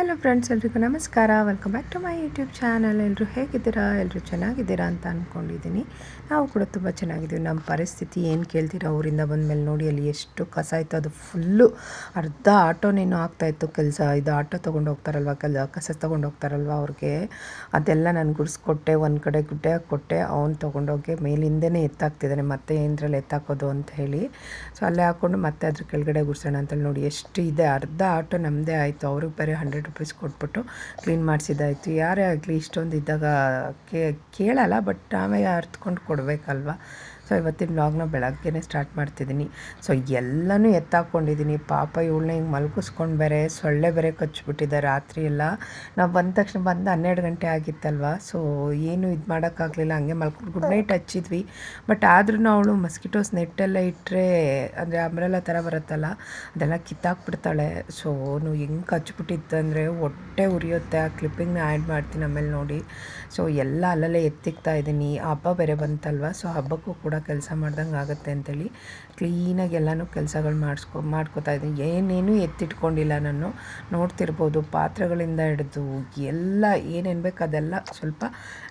Hello friends ಎಲ್ರಿಗೂ ನಮಸ್ಕಾರ. Welcome back to my YouTube channel ಎಲ್ಲರೂ ಹೇಗಿದ್ದೀರಾ? ಎಲ್ಲರೂ ಚೆನ್ನಾಗಿದ್ದೀರಾ ಅಂತ ಅಂದ್ಕೊಂಡಿದ್ದೀನಿ ನಾವು ಕೂಡ ತುಂಬ ಚೆನ್ನಾಗಿದ್ದೀವಿ. ನಮ್ಮ ಪರಿಸ್ಥಿತಿ ಏನು ಕೇಳ್ತೀರಾ? ಊರಿಂದ ಬಂದಮೇಲೆ ನೋಡಿ, ಅಲ್ಲಿ ಎಷ್ಟು ಕಸ ಇತ್ತು. ಅದು ಫುಲ್ಲು ಅರ್ಧ ಆಟೋನೇನೋ ಆಗ್ತಾಯಿತ್ತು ಕೆಲಸ ಇದು ಆಟೋ ತೊಗೊಂಡು ಹೋಗ್ತಾರಲ್ವ? ಕೆಲ ಕಸ ತೊಗೊಂಡು ಹೋಗ್ತಾರಲ್ವ ಅವ್ರಿಗೆ? ಅದೆಲ್ಲ ನಾನು ಗುಡಿಸ್ಕೊಟ್ಟೆ, ಒಂದು ಕಡೆ ಗುಡ್ಡೆ ಕೊಟ್ಟೆ ಅವ್ನು ತೊಗೊಂಡೋಗಿ ಮೇಲಿಂದನೇ ಎತ್ತಾಕ್ತಿದ್ದಾನೆ. ಮತ್ತೆ ಏನರಲ್ಲಿ ಎತ್ತಾಕೋದು ಅಂತ ಹೇಳಿ. ಸೊ ಅಲ್ಲೇ ಹಾಕ್ಕೊಂಡು ಮತ್ತೆ ಅದ್ರ ಕೆಳಗಡೆ ಗುಡಿಸೋಣ ಅಂತೇಳಿ ನೋಡಿ. ಎಷ್ಟು ಇದೆ? ಅರ್ಧ ಆಟೋ ನಮ್ಮದೇ ಆಯಿತು. ಅವ್ರಿಗೆ ಬೇರೆ ಹಂಡ್ರೆಡ್ ರುಪೀಸ್ ಕೊಟ್ಬಿಟ್ಟು ಕ್ಲೀನ್ ಮಾಡಿಸಿದ್ದಾಯಿತು. ಯಾರೇ ಆಗಲಿ ಇಷ್ಟೊಂದು ಇದ್ದಾಗ ಕೇಳಲ್ಲ ಬಟ್ ಆಮೇಲೆ ಅರ್ತ್ಕೊಂಡು ಕೊಡಬೇಕಲ್ವ? ಸೊ, ಇವತ್ತಿನ ವ್ಲಾಗ್ನ ಬೆಳಗ್ಗೆನೇ ಸ್ಟಾರ್ಟ್ ಮಾಡ್ತಿದ್ದೀನಿ ಸೊ, ಎಲ್ಲನೂ ಎತ್ತಾಕೊಂಡಿದ್ದೀನಿ ಪಾಪ ಇವಳನ್ನ ಹಿಂಗೆ ಮಲ್ಗಿಸ್ಕೊಂಡು ಬೇರೆ, ಸೊಳ್ಳೆ ಬೇರೆ ಕಚ್ಚಿಬಿಟ್ಟಿದೆ ರಾತ್ರಿ ಎಲ್ಲ. ನಾವು ಬಂದ ತಕ್ಷಣ ಬಂದು ಹನ್ನೆರಡು ಗಂಟೆ ಆಗಿತ್ತಲ್ವ? ಸೊ, ಏನು ಇದು ಮಾಡೋಕ್ಕಾಗಲಿಲ್ಲ. ಹಂಗೆ ಮಲ್ಕೊಂಡು ಗುಡ್ ನೈಟ್ ಹಚ್ಚಿದ್ವಿ. ಬಟ್ ಆದ್ರೂ ಅವಳು ಮಸ್ಕಿಟೋಸ್ ನೆಟ್ಟೆಲ್ಲ ಇಟ್ಟರೆ ಅಂದರೆ ಅಂಬ್ರೆಲ್ಲ ಥರ ಬರುತ್ತಲ್ಲ, ಅದೆಲ್ಲ ಕಿತ್ತಾಕ್ಬಿಡ್ತಾಳೆ. ಸೊ ನೀವು ಹೆಂಗೆ ಕಚ್ಚಿಬಿಟ್ಟಿತ್ತು ಅಂದರೆ, ಹೊಟ್ಟೆ ಉರಿಯುತ್ತೆ. ಆ ಕ್ಲಿಪ್ಪಿಂಗ್ನ ಆ್ಯಡ್ ಮಾಡ್ತೀನಿ ಆಮೇಲೆ ನೋಡಿ. ಸೊ ಎಲ್ಲ ಅಲ್ಲಲ್ಲೇ ಎತ್ತಿಕ್ತಾ ಇದ್ದೀನಿ. ಹಬ್ಬ ಬೇರೆ ಬಂತಲ್ವ? ಸೊ ಹಬ್ಬಕ್ಕೂ ಕೂಡ ಕೆಲಸ ಮಾಡ್ದಂಗೆ ಆಗುತ್ತೆ ಅಂತೇಳಿ ಕ್ಲೀನಾಗಿ ಎಲ್ಲನೂ ಕೆಲಸಗಳು ಮಾಡಿಸ್ಕೊ, ಮಾಡ್ಕೋತಾ ಇದ್ದೀನಿ. ಏನೇನೂ ಎತ್ತಿಟ್ಕೊಂಡಿಲ್ಲ ನಾನು. ನೋಡ್ತಿರ್ಬೋದು ಪಾತ್ರೆಗಳಿಂದ ಹಿಡಿದು ಎಲ್ಲ ಏನೇನು ಬೇಕು ಅದೆಲ್ಲ ಸ್ವಲ್ಪ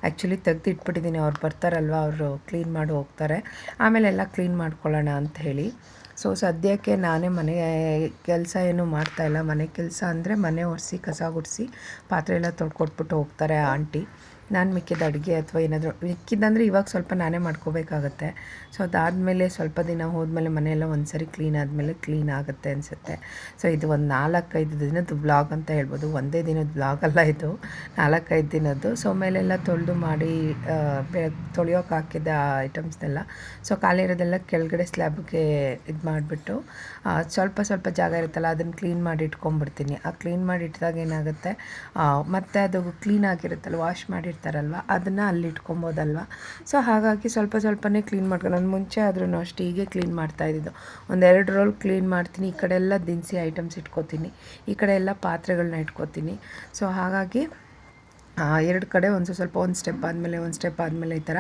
ಆ್ಯಕ್ಚುಲಿ ತೆಗೆದಿಟ್ಬಿಟ್ಟಿದ್ದೀನಿ. ಅವ್ರು ಬರ್ತಾರಲ್ವ, ಅವರು ಕ್ಲೀನ್ ಮಾಡಿ ಹೋಗ್ತಾರೆ. ಆಮೇಲೆ ಎಲ್ಲ ಕ್ಲೀನ್ ಮಾಡ್ಕೊಳ್ಳೋಣ ಅಂತ ಹೇಳಿ. ಸೊ ಸದ್ಯಕ್ಕೆ ನಾನೇ ಮನೆ ಕೆಲಸ ಏನೂ ಮಾಡ್ತಾಯಿಲ್ಲ ಮನೆ ಕೆಲಸ ಅಂದರೆ ಮನೆ ಒರೆಸಿ, ಕಸ ಗುಡಿಸಿ ಪಾತ್ರೆ ಎಲ್ಲ ತೊಳ್ಕೊಟ್ಬಿಟ್ಟು ಹೋಗ್ತಾರೆ ಆಂಟಿ. ನಾನು ಮಿಕ್ಕಿದ ಅಡುಗೆ ಅಥವಾ ಏನಾದರೂ ಮಿಕ್ಕಿದ್ದಂದರೆ ಇವಾಗ ಸ್ವಲ್ಪ ನಾನೇ ಮಾಡ್ಕೋಬೇಕಾಗತ್ತೆ. ಸೊ ಅದಾದಮೇಲೆ ಸ್ವಲ್ಪ ದಿನ ಹೋದ್ಮೇಲೆ ಮನೆಯೆಲ್ಲ ಒಂದು ಸರಿ ಕ್ಲೀನ್ ಆದಮೇಲೆ ಕ್ಲೀನ್ ಆಗುತ್ತೆ ಅನಿಸುತ್ತೆ. ಸೊ ಇದು ಒಂದು ನಾಲ್ಕೈದು ದಿನದ್ದು ಬ್ಲಾಗ್ ಅಂತ ಹೇಳ್ಬೋದು. ಒಂದೇ ದಿನದ ಬ್ಲಾಗ್ ಅಲ್ಲ ಇದು. ನಾಲ್ಕೈದು ದಿನದ್ದು. ಸೊ ಮೇಲೆಲ್ಲ ತೊಳೆದು ಮಾಡಿ ತೊಳೆಯೋಕೆ ಹಾಕಿದ್ದ ಐಟಮ್ಸ್ನೆಲ್ಲ ಸೊ ಖಾಲಿ ಇರೋದೆಲ್ಲ ಕೆಳಗಡೆ ಸ್ಲ್ಯಾಬ್ಗೆ ಇದು ಮಾಡಿಬಿಟ್ಟು ಸ್ವಲ್ಪ ಸ್ವಲ್ಪ ಜಾಗ ಇರುತ್ತಲ್ಲ ಅದನ್ನು ಕ್ಲೀನ್ ಮಾಡಿ ಇಟ್ಕೊಂಡ್ಬಿಡ್ತೀನಿ. ಆ ಕ್ಲೀನ್ ಮಾಡಿ ಇಟ್ಟಿದಾಗ ಏನಾಗುತ್ತೆ ಮತ್ತು ಅದು ಕ್ಲೀನ್ ಆಗಿರುತ್ತಲ್ಲ ವಾಶ್ ಮಾಡಿರ್ತಾರಲ್ವ ಅದನ್ನು ಅಲ್ಲಿ ಇಟ್ಕೊಬೋದಲ್ವ? ಸೊ ಹಾಗಾಗಿ ಸ್ವಲ್ಪ ಸ್ವಲ್ಪನೇ ಕ್ಲೀನ್ ಮಾಡ್ಕೊಂಡು ನಾನು ಮುಂಚೆ ಆದ್ರೂ ಅಷ್ಟು ಹೀಗೆ ಕ್ಲೀನ್ ಮಾಡ್ತಾ ಇದ್ದಿದ್ದು. ಒಂದೆರಡು ರೋಲ್ ಕ್ಲೀನ್ ಮಾಡ್ತೀನಿ. ಈ ಕಡೆ ಎಲ್ಲ ದಿನಸಿ ಐಟಮ್ಸ್ ಇಟ್ಕೋತೀನಿ. ಈ ಕಡೆ ಎಲ್ಲ ಪಾತ್ರೆಗಳನ್ನ ಇಟ್ಕೋತೀನಿ. ಸೊ ಹಾಗಾಗಿ ಎರಡು ಕಡೆ ಒಂದು ಸ್ವಲ್ಪ ಒಂದು ಸ್ಟೆಪ್ ಆದಮೇಲೆ, ಒಂದು ಸ್ಟೆಪ್ ಆದಮೇಲೆ ಈ ಥರ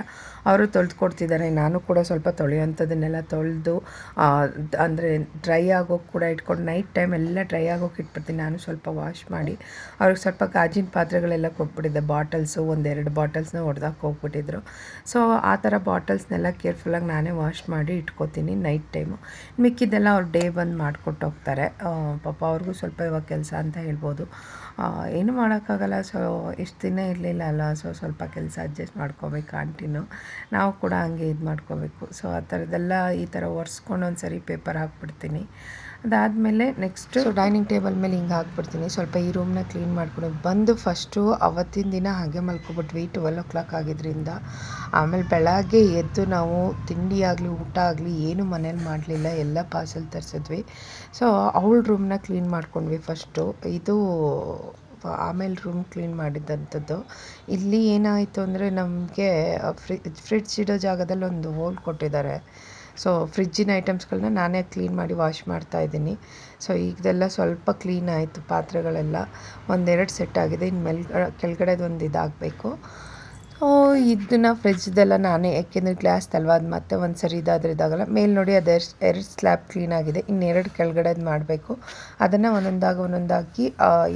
ಅವರು ತೊಳೆದು ಕೊಡ್ತಿದ್ದಾರೆ. ನಾನು ಕೂಡ ಸ್ವಲ್ಪ ತೊಳೆಯುವಂಥದ್ದನ್ನೆಲ್ಲ ತೊಳೆದು ಅಂದರೆ ಡ್ರೈ ಆಗೋಕೆ ಕೂಡ ಇಟ್ಕೊಂಡು ನೈಟ್ ಟೈಮ್ ಎಲ್ಲ ಡ್ರೈ ಆಗೋಕೆ ಇಟ್ಬಿಡ್ತೀನಿ. ನಾನು ಸ್ವಲ್ಪ ವಾಶ್ ಮಾಡಿ, ಅವ್ರಿಗೆ ಸ್ವಲ್ಪ ಗಾಜಿನ ಪಾತ್ರೆಗಳೆಲ್ಲ ಕೊಟ್ಬಿಟ್ಟಿದ್ದೆ. ಬಾಟಲ್ಸು ಒಂದೆರಡು ಬಾಟಲ್ಸ್ನ ಹೊಡೆದಾಕಿ ಹೋಗ್ಬಿಟ್ಟಿದ್ರು. ಸೊ ಆ ಥರ ಬಾಟಲ್ಸ್ನೆಲ್ಲ ಕೇರ್ಫುಲ್ಲಾಗಿ ನಾನೇ ವಾಶ್ ಮಾಡಿ ಇಟ್ಕೋತೀನಿ ನೈಟ್ ಟೈಮು ಮಿಕ್ಕಿದ್ದೆಲ್ಲ ಅವ್ರು ಡೇ ಬಂದು ಮಾಡಿಕೊಟ್ಟು ಹೋಗ್ತಾರೆ. ಪಾಪ ಅವ್ರಿಗೂ ಸ್ವಲ್ಪ ಇವಾಗ ಕೆಲಸ ಅಂತ ಹೇಳ್ಬೋದು. ಏನು ಮಾಡೋಕ್ಕಾಗಲ್ಲ. ಸೊ ಎಷ್ಟು ದಿನ ಇರಲಿಲ್ಲ ಅಲ್ಲ ಸೊ ಸ್ವಲ್ಪ ಕೆಲಸ ಅಡ್ಜಸ್ಟ್ ಮಾಡ್ಕೋಬೇಕು ಆಂಟಿನೂ ನಾವು ಕೂಡ ಹಂಗೆ ಇದು ಮಾಡ್ಕೋಬೇಕು. ಸೊ ಆ ಥರದ್ದೆಲ್ಲ ಈ ಥರ ಒರೆಸ್ಕೊಂಡು ಒಂದು ಸರಿ ಪೇಪರ್ ಹಾಕ್ಬಿಡ್ತೀನಿ. ಅದಾದಮೇಲೆ ನೆಕ್ಸ್ಟು ಡೈನಿಂಗ್ ಟೇಬಲ್ ಮೇಲೆ ಹಿಂಗೆ ಹಾಕ್ಬಿಡ್ತೀನಿ. ಸ್ವಲ್ಪ ಈ ರೂಮ್ನ ಕ್ಲೀನ್ ಮಾಡ್ಕೊಂಡು ಬಂದು ಫಸ್ಟು ಅವತ್ತಿನ ದಿನ ಹಾಗೆ ಮಲ್ಕೊಬಿಟ್ವಿ. ಟ್ವೆಲ್ ಓ ಕ್ಲಾಕ್ ಆಗಿದ್ದರಿಂದ ಆಮೇಲೆ ಬೆಳಗ್ಗೆ ಎದ್ದು ನಾವು ತಿಂಡಿ ಆಗಲಿ, ಊಟ ಆಗಲಿ ಏನು ಮನೇಲಿ ಮಾಡಲಿಲ್ಲ. ಎಲ್ಲ ಪಾರ್ಸಲ್ ತರಿಸಿದ್ವಿ. ಸೊ ಅವಳ ರೂಮ್ನ ಕ್ಲೀನ್ ಮಾಡ್ಕೊಂಡ್ವಿ ಫಸ್ಟು ಇದು ಆಮೇಲೆ ರೂಮ್ ಕ್ಲೀನ್ ಮಾಡಿದ್ದಂಥದ್ದು ಇಲ್ಲಿ ಏನಾಯಿತು ಅಂದರೆ ನಮಗೆ ಫ್ರಿಜ್ ಫ್ರಿಡ್ಜ್ ಇಡೋ ಜಾಗದಲ್ಲಿ ಒಂದು ಹೋಲ್ ಕೊಟ್ಟಿದ್ದಾರೆ. ಸೊ ಫ್ರಿಜ್ಜಿನ ಐಟಮ್ಸ್ಗಳನ್ನ ನಾನೇ ಕ್ಲೀನ್ ಮಾಡಿ ವಾಶ್ ಮಾಡ್ತಾ ಇದ್ದೀನಿ. ಸೊ ಈಗದೆಲ್ಲ ಸ್ವಲ್ಪ ಕ್ಲೀನ್ ಆಯಿತು ಪಾತ್ರೆಗಳೆಲ್ಲ. ಒಂದೆರಡು ಸೆಟ್ ಆಗಿದೆ. ಇನ್ನು ಮೇಲ್ ಕೆಳಗಡೆದು ಒಂದು ಇದಾಗಬೇಕು. ಸೊ ಇದನ್ನ ಫ್ರಿಜ್ದೆಲ್ಲ ನಾನೇ, ಯಾಕೆಂದರೆ ಗ್ಲಾಸ್ ಅದು ಮತ್ತೆ ಒಂದು ಸರಿ ಇದಾದರೆ ಇದಾಗಲ್ಲ. ಮೇಲೆ ನೋಡಿ ಅದು ಎರಡು ಸ್ಲ್ಯಾಬ್ ಕ್ಲೀನಾಗಿದೆ ಇನ್ನೆರಡು ಕೆಳಗಡೆದು ಮಾಡಬೇಕು. ಅದನ್ನು ಒಂದೊಂದಾಗಿ ಒಂದೊಂದಾಗಿ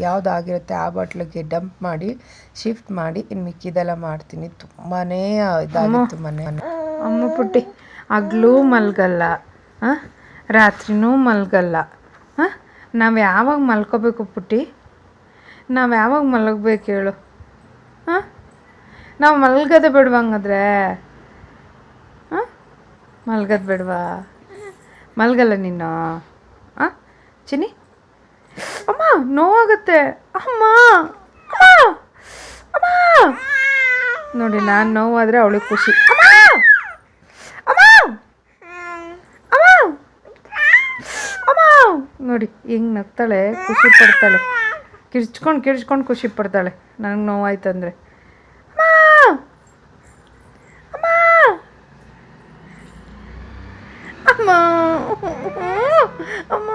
ಯಾವುದಾಗಿರುತ್ತೆ ಆ ಬಾಟ್ಲಿಗೆ ಡಂಪ್ ಮಾಡಿ ಶಿಫ್ಟ್ ಮಾಡಿ ಇನ್ನು ಮಿಕ್ಕಿದೆಲ್ಲ ಮಾಡ್ತೀನಿ. ತುಂಬಾ ಇದಾಗಿತ್ತು ಮನೆ. ಅಮ್ಮ ಪುಟ್ಟಿ ಹಗ್ಲೂ ಮಲ್ಗಲ್ಲ. ರಾತ್ರಿನೂ ಮಲ್ಗಲ್ಲ. ಹಾಂ ನಾವು ಯಾವಾಗ ಮಲ್ಕೋಬೇಕು ಪುಟ್ಟಿ? ನಾವು ಯಾವಾಗ ಮಲಗಬೇಕು ಹೇಳು. ಹಾಂ ನಾವು ಮಲ್ಗದೆ ಹಂಗಾದ್ರೆ? ಹಾಂ ಮಲ್ಗದು ಬಿಡ್ವಾ? ಮಲ್ಗಲ್ಲ ನೀನು? ಹಾಂ ಚಿನಿ ಅಮ್ಮ, ನೋವಾಗುತ್ತೆ. ಅಮ್ಮ ಅಮ್ಮ ನೋಡಿ, ನಾನು ನೋವಾದರೆ ಅವಳಿಗೆ ಖುಷಿ. ನೋಡಿ ಹೆಂಗ್ ನಗ್ತಾಳೆ ಖುಷಿ ಪಡ್ತಾಳೆ. ಕಿರ್ಚ್ಕೊಂಡು ಕಿರ್ಚ್ಕೊಂಡು ಖುಷಿ ಪಡ್ತಾಳೆ. ನನಗೆ ಅಮ್ಮ!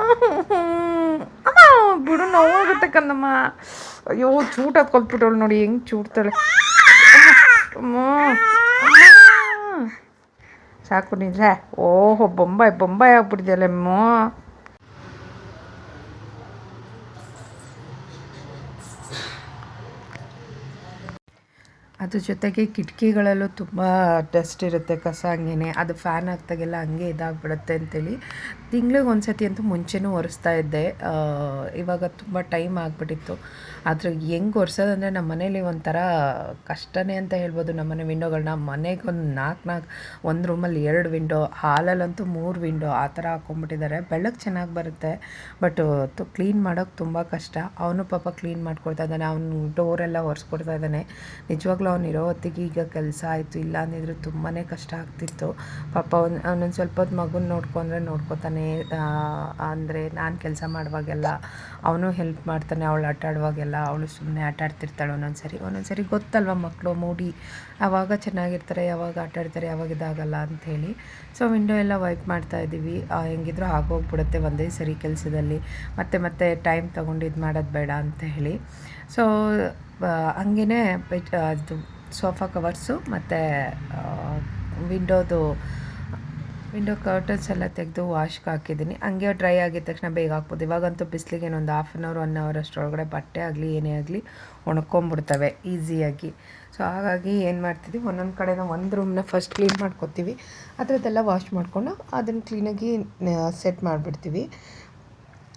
ಅಮ್ಮ! ಬಿಡು ನೋವಾಗುತ್ತೆ ಕಂದಮ್ಮ ಅಯ್ಯೋ ಚೂಟದ್ ಕೊಲ್ಬಿಟ್ಟವಳು ನೋಡಿ ಹೆಂಗೆ ಚೂಡ್ತಾಳೆ. ಅಮ್ಮ ಸಾಕು ನಿಜ ಓಹೋ ಬೊಂಬಾಯ್ ಬೊಂಬಾಯ್ ಆಗ್ಬಿಟ್ಟಿದೆಯಲ್ಲಮ್ಮ ಅದ್ರ ಜೊತೆಗೆ ಕಿಟಕಿಗಳಲ್ಲೂ ತುಂಬ ಡಸ್ಟ್ ಇರುತ್ತೆ, ಕಸ ಹಂಗೇನೆ. ಅದು ಫ್ಯಾನ್ ಹಾಕ್ದಾಗೆಲ್ಲ ಹಂಗೆ ಇದಾಗ್ಬಿಡುತ್ತೆ ಅಂತೇಳಿ. ತಿಂಗ್ಳಿಗೆ ಒಂದು ಸತಿ ಅಂತೂ ಮುಂಚೆನೂ ಒರೆಸ್ತಾ ಇದ್ದೆ. ಇವಾಗ ತುಂಬ ಟೈಮ್ ಆಗಿಬಿಟ್ಟಿತ್ತು. ಆದರೆ ಹೆಂಗೆ ಒರೆಸೋದಂದರೆ ನಮ್ಮ ಮನೇಲಿ ಒಂಥರ ಕಷ್ಟನೇ ಅಂತ ಹೇಳ್ಬೋದು ನಮ್ಮ ಮನೆ ವಿಂಡೋಗಳನ್ನ ಮನೆಗೆ ಒಂದು ನಾಲ್ಕು ನಾಲ್ಕು ಒಂದು ರೂಮಲ್ಲಿ ಎರಡು ವಿಂಡೋ ಹಾಲಲ್ಲಂತೂ ಮೂರು ವಿಂಡೋ ಆ ಥರ ಹಾಕ್ಕೊಂಬಿಟ್ಟಿದ್ದಾರೆ ಬೆಳಕು ಚೆನ್ನಾಗಿ ಬರುತ್ತೆ ಬಟ್ ಕ್ಲೀನ್ ಮಾಡೋಕ್ಕೆ ತುಂಬ ಕಷ್ಟ. ಅವನು ಪಾಪ ಕ್ಲೀನ್ ಮಾಡ್ಕೊಡ್ತಾ ಇದ್ದಾನೆ, ಅವನು ಡೋರೆಲ್ಲ ಒರೆಸ್ಕೊಡ್ತಾ ಇದ್ದಾನೆ. ನಿಜವಾಗ್ಲೂ ಅವ್ನು ಇರೋ ಹೊತ್ತಿಗೆ ಈಗ ಕೆಲಸ ಆಯಿತು, ಇಲ್ಲ ಅಂದಿದ್ರೆ ತುಂಬಾ ಕಷ್ಟ ಆಗ್ತಿತ್ತು. ಪಾಪ ಅವ್ನು, ಅವನೊಂದು ಸ್ವಲ್ಪ ಹೊತ್ತು ಮಗುನ ನೋಡ್ಕೊಂಡ್ರೆ ನೋಡ್ಕೊತಾನೆ ಅಂದರೆ ನಾನು ಕೆಲಸ ಮಾಡುವಾಗೆಲ್ಲ ಅವನು ಹೆಲ್ಪ್ ಮಾಡ್ತಾನೆ, ಅವಳು ಆಟ ಆಡುವಾಗೆಲ್ಲ ಅವಳು ಸುಮ್ಮನೆ ಆಟ ಆಡ್ತಿರ್ತಾಳೆ ಒಂದೊಂದು ಸರಿ ಒಂದೊಂದು ಸರಿ ಗೊತ್ತಲ್ವ ಮಕ್ಕಳು ಮೂಡಿ? ಯಾವಾಗ ಚೆನ್ನಾಗಿರ್ತಾರೆ, ಯಾವಾಗ ಆಟ ಆಡ್ತಾರೆ, ಯಾವಾಗ ಇದಾಗಲ್ಲ ಅಂಥೇಳಿ ಸೊ ವಿಂಡೋ ಎಲ್ಲ ವೈಪ್ ಮಾಡ್ತಾ ಇದ್ದೀವಿ. ಹೆಂಗಿದ್ರೂ ಆಗೋಗ್ಬಿಡುತ್ತೆ ಒಂದೇ ಸರಿ ಕೆಲಸದಲ್ಲಿ. ಮತ್ತೆ ಮತ್ತೆ ಟೈಮ್ ತೊಗೊಂಡು ಇದು ಮಾಡೋದು ಬೇಡ ಅಂತ ಹೇಳಿ ಸೊ ಹಂಗೇ ಬೆಡ್ ಅದು ಸೋಫಾ ಕವರ್ಸು ಮತ್ತು ವಿಂಡೋದು, ವಿಂಡೋ ಕರ್ಟನ್ಸ್ ಎಲ್ಲ ತೆಗೆದು ವಾಶ್ಗೆ ಹಾಕಿದ್ದೀನಿ. ಹಂಗೆ ಡ್ರೈ ಆಗಿದ ತಕ್ಷಣ ಬೇಗ ಹಾಕ್ಬೋದು. ಇವಾಗಂತೂ ಬಿಸಿಲಿಗೆ ಒಂದು half an hour one hour ಅಷ್ಟರೊಳಗಡೆ ಬಟ್ಟೆ ಆಗಲಿ, ಏನೇ ಆಗಲಿ ಒಣಕೊಂಬಿಡ್ತವೆ ಈಸಿಯಾಗಿ. ಸೊ ಹಾಗಾಗಿ ಏನು ಮಾಡ್ತೀವಿ ಒಂದೊಂದು ಕಡೆನ ಒಂದು ರೂಮ್ನ ಫಸ್ಟ್ ಕ್ಲೀನ್ ಮಾಡ್ಕೊತೀವಿ. ಅದರದ್ದೆಲ್ಲ ವಾಶ್ ಮಾಡಿಕೊಂಡು ಅದನ್ನು ಕ್ಲೀನಾಗಿ ಸೆಟ್ ಮಾಡಿಬಿಡ್ತೀವಿ.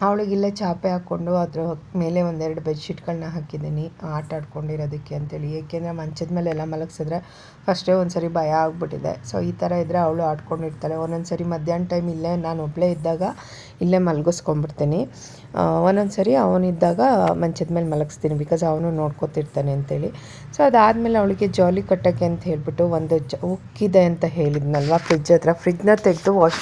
ಅವಳಿಗೆ ಇಲ್ಲೇ ಚಾಪೆ ಹಾಕ್ಕೊಂಡು ಅದ್ರ ಮೇಲೆ ಒಂದೆರಡು ಬೆಡ್ಶೀಟ್ಗಳನ್ನ ಹಾಕಿದ್ದೀನಿ. ಆಟ ಆಡ್ಕೊಂಡಿರೋದಕ್ಕೆ ಅಂತೇಳಿ. ಏಕೆಂದರೆ ಮಂಚದ ಮೇಲೆ ಎಲ್ಲ ಮಲಗಿಸಿದ್ರೆ ಫಸ್ಟೇ ಒಂದು ಸರಿ ಭಯ ಆಗಿಬಿಟ್ಟಿದೆ. ಸೊ ಈ ಥರ ಇದ್ದರೆ ಅವಳು ಆಡ್ಕೊಂಡಿರ್ತಾಳೆ. ಒಂದೊಂದು ಸರಿ ಮಧ್ಯಾಹ್ನ ಟೈಮ್ ಇಲ್ಲೇ ನಾನು ಒಬ್ಬಳೇ ಇದ್ದಾಗ ಇಲ್ಲೇ ಮಲಗಿಸ್ಕೊಂಡ್ಬಿಡ್ತೀನಿ. ಒಂದೊಂದು ಸರಿ ಅವನಿದ್ದಾಗ ಮಂಚದ ಮೇಲೆ ಮಲಗಿಸ್ತೀನಿ ಬಿಕಾಸ್ ಅವನು ನೋಡ್ಕೊತಿರ್ತಾನೆ ಅಂತೇಳಿ. ಸೊ ಅದಾದಮೇಲೆ ಅವಳಿಗೆ ಜಾಲಿ ಕಟ್ಟೋಕ್ಕೆ ಅಂತ ಹೇಳಿಬಿಟ್ಟು ಒಂದು ಜ, ಉಕ್ಕಿದೆ ಅಂತ ಹೇಳಿದ್ನಲ್ವ ಫ್ರಿಜ್ ಹತ್ರ. ಫ್ರಿಜ್ನ ತೆಗೆದು ವಾಶ್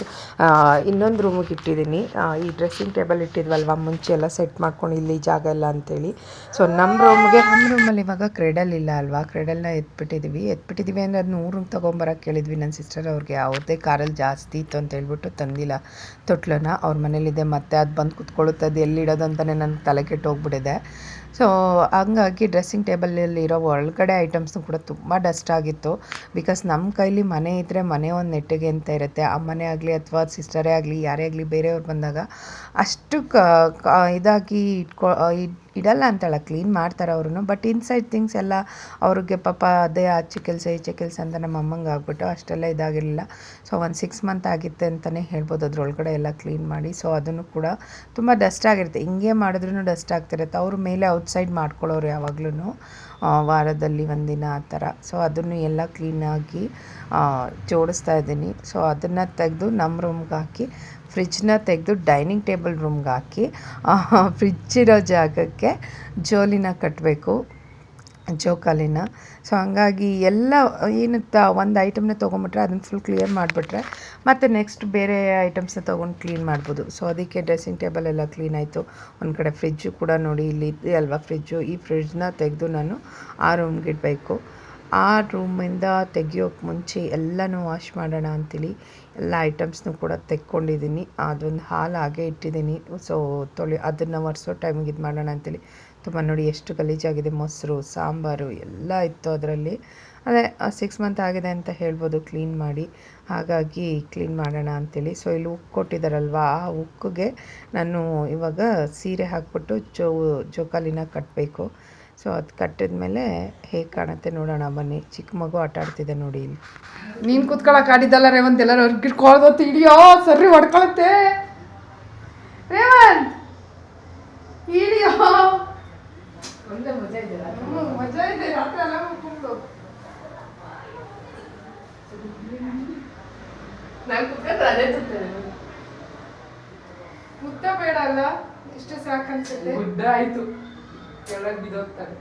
ಇನ್ನೊಂದು ರೂಮಿಗೆ ಇಟ್ಟಿದ್ದೀನಿ. ಈ ಡ್ರೆಸ್ಸಿಂಗ್ ಟೇಬಲ್ ಇಟ್ಟಿದ್ವಲ್ವ, ಮುಂಚೆ ಎಲ್ಲ ಸೆಟ್ ಮಾಡ್ಕೊಂಡು ಇಲ್ಲಿ ಜಾಗ ಇಲ್ಲ ಅಂತೇಳಿ. ಸೊ ನಮ್ಮ ರೂಮ್ಗೆ ನಮ್ಮ ರೂಮಲ್ಲಿ ಇವಾಗ ಕ್ರೆಡಲ್ ಇಲ್ಲ ಅಲ್ವಾ? ಕ್ರೆಡಲ್ನ ಎತ್ಬಿಟ್ಟಿದ್ದೀವಿ ಎತ್ಬಿಟ್ಟಿದ್ದೀವಿ ಅಂದರೆ ಅದನ್ನ ಊರಿಗೆ ತೊಗೊಂಬರೋಕೆ ಕೇಳಿದ್ವಿ. ನನ್ನ ಸಿಸ್ಟರ್ ಅವ್ರಿಗೆ ಯಾವುದೇ ಕಾರಲ್ಲಿ ಜಾಸ್ತಿ ಇತ್ತು ಅಂತ ಹೇಳ್ಬಿಟ್ಟು ತಂದಿಲ್ಲ. ತೊಟ್ಲನ್ನ ಅವ್ರ ಮನೇಲಿದೆ, ಮತ್ತೆ ಅದು ಬಂದು ಕುತ್ಕೊಳ್ಳುತ್ತೆ, ಅದು ಎಲ್ಲಿಡೋದು ಅಂತಲೇ ನನಗೆ ತಲೆ ಕೆಟ್ಟು ಹೋಗ್ಬಿಟ್ಟಿದೆ. ಸೊ ಹಂಗಾಗಿ ಡ್ರೆಸ್ಸಿಂಗ್ ಟೇಬಲಲ್ಲಿ ಇರೋ ಒಳಗಡೆ ಐಟಮ್ಸ್ನು ಕೂಡ ತುಂಬ ಡಸ್ಟ್ ಆಗಿತ್ತು. ಬಿಕಾಸ್ ನಮ್ಮ ಕೈಲಿ ಮನೆ ಇದ್ದರೆ ಮನೆ ಒಂದು ನೆಟ್ಟಿಗೆ ಅಂತ ಇರುತ್ತೆ. ಅಮ್ಮನೇ ಆಗಲಿ ಅಥವಾ ಸಿಸ್ಟರೇ ಆಗಲಿ, ಯಾರೇ ಆಗಲಿ, ಬೇರೆಯವ್ರು ಬಂದಾಗ ಅಷ್ಟು ಕ ಇದಾಗಿ ಇಟ್ಕೊ ಇಡಲ್ಲ ಅಂತಾಳ ಕ್ಲೀನ್ ಮಾಡ್ತಾರೆ ಅವರು ಬಟ್ ಇನ್ಸೈಡ್ ಥಿಂಗ್ಸ್ ಎಲ್ಲ ಅವ್ರಿಗೆ ಪಾಪ ಅದೇ ಆಚೆ ಕೆಲಸ, ಈಚೆ ಕೆಲಸ ಅಂತ ನಮ್ಮ ಅಮ್ಮಂಗೆ ಆಗ್ಬಿಟ್ಟು ಅಷ್ಟೆಲ್ಲ ಇದಾಗಿರಲಿಲ್ಲ. ಸೊ ಒಂದು ಸಿಕ್ಸ್ ಮಂತ್ ಆಗಿತ್ತೆ ಅಂತಲೇ ಹೇಳ್ಬೋದು. ಅದ್ರೊಳಗಡೆ ಎಲ್ಲ ಕ್ಲೀನ್ ಮಾಡಿ. ಸೊ ಅದನ್ನು ಕೂಡ ತುಂಬ ಡಸ್ಟ್ ಆಗಿರುತ್ತೆ. ಹಿಂಗೆ ಮಾಡಿದ್ರೂ ಡಸ್ಟ್ ಆಗ್ತಿರುತ್ತೆ. ಅವ್ರ ಮೇಲೆ ಔಟ್ಸೈಡ್ ಮಾಡ್ಕೊಳ್ಳೋರು ಯಾವಾಗ್ಲೂ ವಾರದಲ್ಲಿ ಒಂದಿನ ಆ ಥರ. ಸೊ ಅದನ್ನು ಎಲ್ಲ ಕ್ಲೀನಾಗಿ ಜೋಡಿಸ್ತಾ ಇದ್ದೀನಿ. ಸೊ ಅದನ್ನು ತೆಗೆದು ನಮ್ಮ ರೂಮ್ಗೆ ಹಾಕಿ ಫ್ರಿಜ್ನ ತೆಗೆದು ಡೈನಿಂಗ್ ಟೇಬಲ್ ರೂಮ್ಗೆ ಹಾಕಿ ಫ್ರಿಜ್ ಇರೋ ಜಾಗಕ್ಕೆ ಜೋಲಿನ ಕಟ್ಟಬೇಕು ಜೋಕಾಲಿನ. ಸೊ ಹಂಗಾಗಿ ಎಲ್ಲ ಏನು ತ ಒಂದು ಐಟಮ್ನ ತೊಗೊಂಬಿಟ್ರೆ ಅದನ್ನ ಫುಲ್ ಕ್ಲಿಯರ್ ಮಾಡಿಬಿಟ್ರೆ ಮತ್ತು ನೆಕ್ಸ್ಟ್ ಬೇರೆ ಐಟಮ್ಸ್ನ ತೊಗೊಂಡು ಕ್ಲೀನ್ ಮಾಡ್ಬೋದು. ಸೊ ಅದಕ್ಕೆ ಡ್ರೆಸ್ಸಿಂಗ್ ಟೇಬಲ್ ಎಲ್ಲ ಕ್ಲೀನ್ ಆಯಿತು. ಒಂದು ಕಡೆ ಫ್ರಿಜ್ಜು ಕೂಡ ನೋಡಿ ಇಲ್ಲಿ ಇದೆ ಅಲ್ವಾ ಫ್ರಿಜ್ಜು ಈ ಫ್ರಿಡ್ಜ್ನ ತೆಗೆದು ನಾನು ಆ ರೂಮ್ಗೆ ಇಡಬೇಕು. ಆ ರೂಮಿಂದ ತೆಗಿಯೋಕೆ ಮುಂಚೆ ಎಲ್ಲನೂ ವಾಶ್ ಮಾಡೋಣ ಅಂತೇಳಿ ಎಲ್ಲ ಐಟಮ್ಸ್ನು ಕೂಡ ತೆಕ್ಕೊಂಡಿದ್ದೀನಿ. ಅದೊಂದು ಹಾಲು ಹಾಗೆ ಇಟ್ಟಿದ್ದೀನಿ. ಸೊ ತೊಳಿ, ಅದನ್ನು ಒರೆಸೋ ಟೈಮಿಗೆ ಇದು ಮಾಡೋಣ ಅಂತೇಳಿ. ತುಂಬ ನೋಡಿ ಎಷ್ಟು ಗಲೀಜಾಗಿದೆ. ಮೊಸರು, ಸಾಂಬಾರು ಎಲ್ಲ ಇತ್ತು ಅದರಲ್ಲಿ. ಅದೇ ಸಿಕ್ಸ್ ಮಂತ್ ಆಗಿದೆ ಅಂತ ಹೇಳ್ಬೋದು. ಕ್ಲೀನ್ ಮಾಡಿ. ಹಾಗಾಗಿ ಕ್ಲೀನ್ ಮಾಡೋಣ ಅಂತೇಳಿ. ಸೊ ಇಲ್ಲಿ ಉಕ್ಕು ಕೊಟ್ಟಿದ್ದಾರಲ್ವ ಆ ಉಕ್ಕಿಗೆ ನಾನು ಇವಾಗ ಸೀರೆ ಹಾಕ್ಬಿಟ್ಟು ಜೋ ಜೋಕಾಲಿನ ಕಟ್ಟಬೇಕು ಸೊ ಅದು ಕಟ್ಟಿದ ಮೇಲೆ ಹೇಗೆ ಕಾಣುತ್ತೆ ನೋಡೋಣ ಬನ್ನಿ. ಚಿಕ್ಕ ಮಗು ಆಟ ಆಡ್ತಿದೆ ನೋಡಿ ಇಲ್ಲಿ. ನೀನು ಕೂತ್ಕೊಳ್ಳೋಕೆ ಆಡಿದ್ದಲ್ಲ ರೇವಂತ್ ಎಲ್ಲರೂ ಹೊರ್ಗಿಟ್ಕೊಳ್ದತ್ತು ಹಿಡಿಯೋ ಸರಿ ಹೊಡ್ಕೊಳತ್ತೆ. ರೇವಂತ್! ಹಿಡಿಯೋ ಮಜಾ ಇದೆ ರಾತ್ರಿ. ಎಲ್ಲ. ನಾನ್ ಅದೇ. ಮುತ್ತ ಬೇಡ ಅಲ್ಲ ಇಷ್ಟು ಸಾಕನ್ಸುತ್ತೆ. ಗುಡ್ಡ ಆಯ್ತು. ಕೆಳಗೆ ಬಿದ್ದೋಗ್ತಾಳೆ.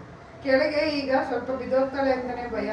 ಕೆಳಗೆ ಈಗ ಸ್ವಲ್ಪ ಬಿದ್ದೋಗ್ತಾಳೆ ಅಂತಾನೆ ಭಯ.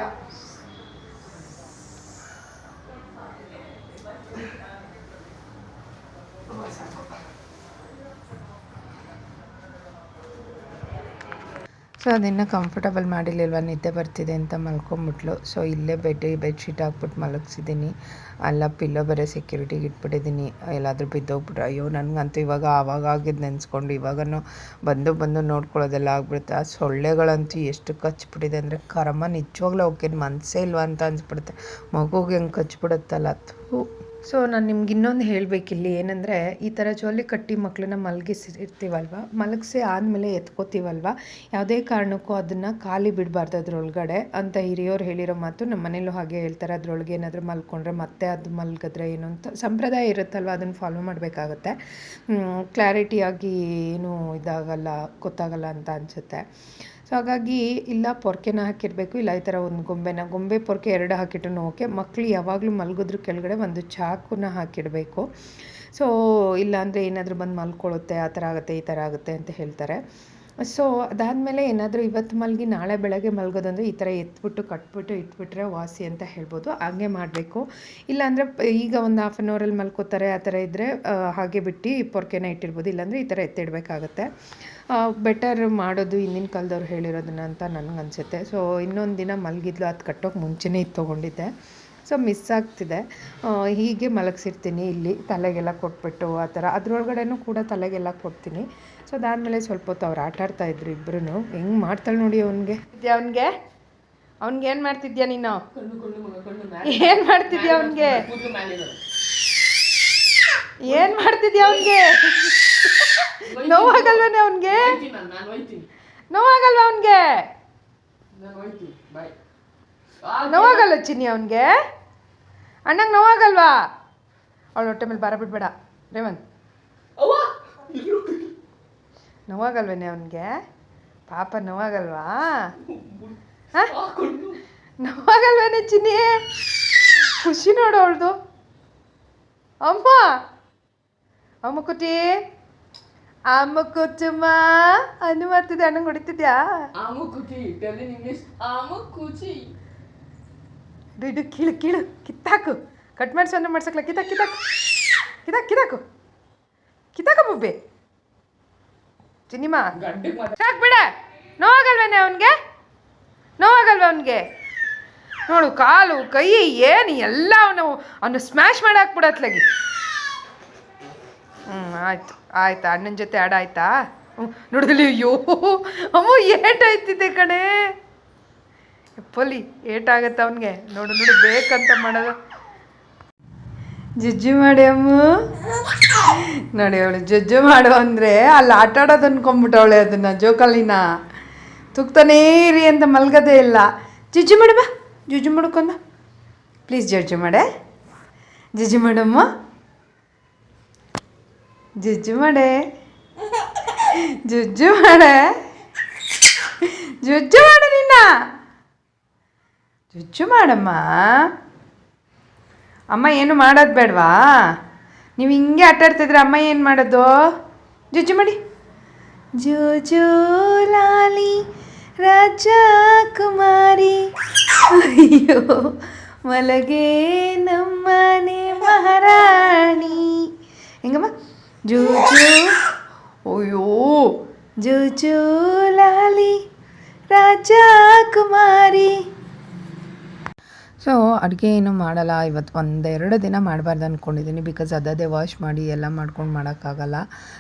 ಸೊ ಅದನ್ನು ಕಂಫರ್ಟಬಲ್ ಮಾಡಿರ್ಲಿಲ್ವ? ನಿದ್ದೆ ಬರ್ತಿದೆ ಅಂತ ಮಲ್ಕೊಂಬಿಟ್ಲು. ಸೊ ಇಲ್ಲೇ ಬೆಡ್ ಬೆಡ್ಶೀಟ್ ಹಾಕ್ಬಿಟ್ಟು ಮಲಗಿಸಿದ್ದೀನಿ. ಅಲ್ಲ ಪಿಲ್ಲೋ ಬೇರೆ ಸೆಕ್ಯೂರಿಟಿಗೆ ಇಟ್ಬಿಟ್ಟಿದ್ದೀನಿ. ಎಲ್ಲಾದರೂ ಬಿದ್ದೋಗ್ಬಿಟ್ರೆ, ಅಯ್ಯೋ, ನನಗಂತೂ ಇವಾಗ ಆವಾಗ ಆಗಿದ್ದು ನೆನೆಸ್ಕೊಂಡು ಇವಾಗನೂ ಬಂದು ಬಂದು ನೋಡ್ಕೊಳ್ಳೋದೆಲ್ಲ ಆಗ್ಬಿಡುತ್ತೆ? ಆ ಸೊಳ್ಳೆಗಳಂತೂ ಎಷ್ಟು ಕಚ್ಬಿಟ್ಟಿದೆ ಅಂದರೆ ಕರಮ ನಿಜವಾಗ್ಲೂ ಅವಕ್ಕೇನು ಮನಸ್ಸೇ ಇಲ್ವಾ ಅಂತ ಅನ್ಸ್ಬಿಡುತ್ತೆ. ಮಗುಗೆ ಹೆಂಗೆ ಕಚ್ಬಿಡುತ್ತಲ್ಲ? ಥೂ. ಸೊ ನಾನು ನಿಮ್ಗೆ ಇನ್ನೊಂದು ಹೇಳಬೇಕಿಲ್ಲಿ ಏನಂದರೆ, ಈ ಥರ ಜೋಲಿ ಕಟ್ಟಿ ಮಕ್ಕಳನ್ನ ಮಲಗಿಸಿರ್ತೀವಲ್ವ? ಮಲಗಿಸಿ ಆದಮೇಲೆ ಎತ್ಕೋತೀವಲ್ವ? ಯಾವುದೇ ಕಾರಣಕ್ಕೂ ಅದನ್ನು ಖಾಲಿ ಬಿಡಬಾರ್ದು ಅದರೊಳಗಡೆ ಅಂತ ಹಿರಿಯವ್ರು ಹೇಳಿರೋ ಮಾತು ನಮ್ಮ ಮನೇಲೂ ಹಾಗೆ ಹೇಳ್ತಾರೆ. ಅದರೊಳಗೆ ಏನಾದರೂ ಮಲ್ಕೊಂಡ್ರೆ ಮತ್ತೆ ಅದು ಮಲ್ಗಿದ್ರೆ ಏನು ಅಂತ ಸಂಪ್ರದಾಯ ಇರುತ್ತಲ್ವ? ಅದನ್ನು ಫಾಲೋ ಮಾಡಬೇಕಾಗತ್ತೆ. ಕ್ಲಾರಿಟಿಯಾಗಿ ಏನೂ ಇದಾಗಲ್ಲ, ಗೊತ್ತಾಗಲ್ಲ ಅಂತ ಅನಿಸುತ್ತೆ. ಸೊ ಹಾಗಾಗಿ ಇಲ್ಲ, ಪೊರ್ಕೆನ ಹಾಕಿರಬೇಕು, ಇಲ್ಲ ಈ ಥರ ಒಂದು ಗೊಂಬೆನ. ಗೊಂಬೆ ಪೊರ್ಕೆ ಎರಡು ಹಾಕಿಟ್ರು ಓಕೆ ಮಕ್ಕಳು ಯಾವಾಗಲೂ ಮಲಗಿದ್ರು ಕೆಳಗಡೆ ಒಂದು ಚಾಕುನ ಹಾಕಿಡಬೇಕು. ಸೊ ಇಲ್ಲಾಂದರೆ ಏನಾದರೂ ಬಂದು ಮಲ್ಕೊಳ್ಳುತ್ತೆ, ಆ ಥರ ಆಗುತ್ತೆ, ಈ ಥರ ಆಗುತ್ತೆ ಅಂತ ಹೇಳ್ತಾರೆ. ಸೊ ಅದಾದಮೇಲೆ ಏನಾದರೂ ಇವತ್ತು ಮಲಗಿ ನಾಳೆ ಬೆಳಗ್ಗೆ ಮಲಗೋದಂದ್ರೆ ಈ ಥರ ಎತ್ಬಿಟ್ಟು, ಕಟ್ಬಿಟ್ಟು, ಇಟ್ಬಿಟ್ರೆ ವಾಸಿ ಅಂತ ಹೇಳ್ಬೋದು. ಹಾಗೆ ಮಾಡಬೇಕು. ಇಲ್ಲಾಂದರೆ ಈಗ ಒಂದು ಹಾಫ್ ಆನ್ ಅವರಲ್ಲಿ ಮಲ್ಕೋತಾರೆ, ಆ ಥರ ಇದ್ದರೆ ಹಾಗೆ ಬಿಟ್ಟು ಪೊರ್ಕೆನ ಇಟ್ಟಿರ್ಬೋದು. ಇಲ್ಲಾಂದರೆ ಈ ಥರ ಎತ್ತಿಡಬೇಕಾಗತ್ತೆ. ಬೆಟರ್ ಮಾಡೋದು ಹಿಂದಿನ ಕಾಲದವ್ರು ಹೇಳಿರೋದನ್ನ ಅಂತ ನನಗನ್ಸುತ್ತೆ ಸೊ ಇನ್ನೊಂದು ದಿನ ಮಲಗಿದ್ಲು ಅದು ಕಟ್ಟೋಕೆ ಮುಂಚೆನೇ ಇದು ತೊಗೊಂಡಿದ್ದೆ. ಸೊ ಮಿಸ್ ಆಗ್ತಿದೆ. ಹೀಗೆ ಮಲಗಿಸಿರ್ತೀನಿ ಇಲ್ಲಿ ತಲೆಗೆಲ್ಲ ಕೊಟ್ಬಿಟ್ಟು ಆ ಥರ. ಅದ್ರೊಳಗಡೆನೂ ಕೂಡ ತಲೆಗೆಲ್ಲ ಕೊಡ್ತೀನಿ. ಸೊ ಅದಾದಮೇಲೆ ಸ್ವಲ್ಪ ಹೊತ್ತು ಅವ್ರು ಆಟ ಆಡ್ತಾ ಇದ್ರು ಇಬ್ಬರು ಹೆಂಗೆ ಮಾಡ್ತಾಳೆ ನೋಡಿ ಅವನಿಗೆ. ಅವನಿಗೆ? ಅವ್ನಿಗೆ ಏನು ಮಾಡ್ತಿದ್ಯಾ ನೀನು? ಕಣ್ಣು ಕಣ್ಣು ಕಣ್ಣು ಏನು ಮಾಡ್ತಿದ್ಯಾ ಅವನಿಗೆ. ಏನು ಮಾಡ್ತಿದ್ಯಾ ಅವನಿಗೆ? ನೋವಾಗಲ್ವನೇ ಅವನಿಗೆ? ನೋವಾಗಲ್ವಾ ನೋವಾಗಲ್ವ ಅವನಿಗೆ? ನೋವಾಗಲ್ಲ ಚಿನ್ನಿ ಅವನಿಗೆ? ಅಣ್ಣಂಗೆ ನೋವಾಗಲ್ವಾ? ಅವಳು ಹೊಟ್ಟೆ ಮೇಲೆ ಬರ ಬಿಡ್ಬೇಡ. ರೇವಂತ್ ಅವ್ವ! ನೋವಾಗಲ್ವೇನೆ ಅವನಿಗೆ? ಪಾಪ ನೋವಾಗಲ್ವಾ? ನೋವಾಗಲ್ವೇನೆ ಚಿನ್ನಿ? ಖುಷಿ ನೋಡು ಅವಳದು. ಅಮ್ಮ! ಅಮ್ಮ ಕುಟಿ! ಅಮ್ಮ ಕುಚುಮ್ಮ ಅನ್ನು ಮಾಡ್ತಿದ್ದೆ ಅಣ್ಣಂಗೆ ಹೊಡಿತಿದ್ಯಾ ಆಮು Kuchi tell in English ಆಮು Kuchi. ದುಡ್ಡು ಕೀಳು ಕೀಳು ಕಿತ್ತಾಕು. ಕಟ್ ಮಾಡಿ ಸೊನ್ನೆ ಮಾಡ್ಸಕ್ಲ ಕಿತ್ತಾಕ್ ಕಿತ್ತಾಕು. ಕಿತ್ತಾಕ್ ಕಿತ್ತಾಕು. ಕಿತ್ತಾಕ ಬುಬ್ಬೆ. ಚಿನ್ನಿಮ್ಮ ಸಾಕು ಬಿಡ. ನೋವಾಗಲ್ವೇನೆ ಅವನಿಗೆ? ನೋವಾಗಲ್ವ ಅವನಿಗೆ? ನೋಡು ಕಾಲು ಕೈ ಏನು ಎಲ್ಲ ಅವನು ಅವನು ಸ್ಮ್ಯಾಶ್ ಮಾಡಿ ಹಾಕ್ಬಿಡತ್ಲಾಗಿ ಹ್ಞೂ ಆಯ್ತು. ಆಯ್ತಾ, ಅಣ್ಣನ ಜೊತೆ ಆಡ ಆಯ್ತಾ? ಹ್ಞೂ ನೋಡಿದಲ್ಲಿ ಅಯ್ಯೋ, ಅಮ್ಮ, ಏಟಾಯ್ತಿದೆ ಕಣೆ. ಪೊಲಿ ಏಟಾಗತ್ತೆ ಅವನಿಗೆ. ನೋಡು ನೋಡು, ಬೇಕಂತ ಮಾಡೋದು. ಜಜ್ಜು ಮಾಡಿ, ಅಮ್ಮ. ನೋಡಿ, ಅವಳು ಜಜ್ಜು ಮಾಡು ಅಂದರೆ ಅಲ್ಲಿ ಆಟ ಆಡೋದು ಅನ್ಕೊಂಬಿಟ್ಟವಳೆ ಅದನ್ನು, ಜೋಕಾಲಿನ. ತುಕ್ತಾನೇ ಇರಿ ಅಂತ ಮಲ್ಗದೇ ಇಲ್ಲ. ಜಜ್ಜು ಮಾಡು, ಬಾ. ಜಜ್ಜು ಮಾಡ್ಕೊಂಡ ಪ್ಲೀಸ್ ಜಜ್ಜು ಮಾಡೆ ಜಜ್ಜು ಮಾಡಮ್ಮ ಜಜ್ಜು ಮಾಡೆ. ಜುಜ್ಜು ಮಾಡೆ. ಜುಜ್ಜು ಮಾಡು ನಿನ್ನ. ಜುಜ್ಜು ಮಾಡಮ್ಮ. ಅಮ್ಮ ಏನು ಮಾಡೋದು ಬೇಡವಾ? ನೀವು ಹಿಂಗೆ ಆಟಾಡ್ತಿದ್ರೆ ಅಮ್ಮ ಏನು ಮಾಡೋದು? ಜುಜ್ಜು ಮಾಡಿ. ಜುಜು ಲಾಲಿ ರಾಜಕುಮಾರಿ ಅಯ್ಯೋ, ಮಲಗೆ ನಮ್ಮನೆ ಮಹಾರಾಣಿ. ಹೆಂಗಮ್ಮ? ಜೋಜೋ ಅಯ್ಯೋ ಜೋಜೋ ಲಾಲಿ ರಾಜಕುಮಾರಿ ಸೊ ಅಡುಗೆ ಏನು ಮಾಡಲ್ಲ. ಇವತ್ತು ಒಂದೆರಡು ದಿನ ಮಾಡಬಾರ್ದು ಅಂದ್ಕೊಂಡಿದ್ದೀನಿ ಬಿಕಾಸ್ ಅದದೇ ವಾಶ್ ಮಾಡಿ ಎಲ್ಲ ಮಾಡ್ಕೊಂಡು ಮಾಡೋಕ್ಕಾಗಲ್ಲ.